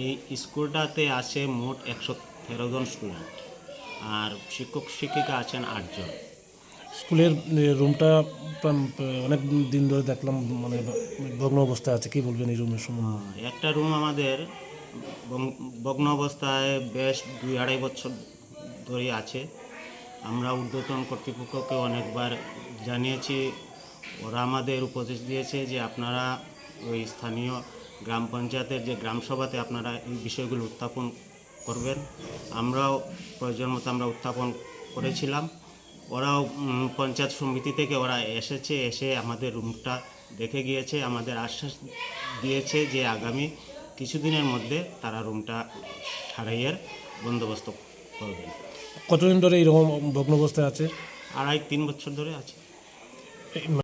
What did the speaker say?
এই স্কুলটাতে আছে মোট একশো তেরো জন স্টুডেন্ট আর শিক্ষক শিক্ষিকা আছেন আটজন। স্কুলের রুমটা অনেক দিন ধরে দেখলাম মানে ভগ্ন অবস্থায় আছে কি বলবেন এই রুমের সম্বন্ধে? আহ, একটা রুম আমাদের ভগ্ন অবস্থায় বেশ দুই আড়াই বছর ধরে আছে। আমরা ঊর্ধ্বতন কর্তৃপক্ষকে অনেকবার জানিয়েছি ওরা আমাদের উপদেশ দিয়েছে যে আপনারা ওই স্থানীয় গ্রাম পঞ্চায়েতের যে গ্রাম সভাতে আপনারা এই বিষয়গুলো উত্থাপন করবেন। আমরাও প্রয়োজন মতো আমরা উত্থাপন করেছিলাম। ওরাও পঞ্চায়েত সমিতি থেকে ওরা এসেছে এসে আমাদের রুমটা দেখে গিয়েছে আমাদের আশ্বাস দিয়েছে যে আগামী কিছুদিনের মধ্যে তারা রুমটা সারাইয়ের বন্দোবস্ত করবেন কতদিন ধরে এইরকম ভগ্ন অবস্থায় আছে? আড়াই তিন বছর ধরে আছে।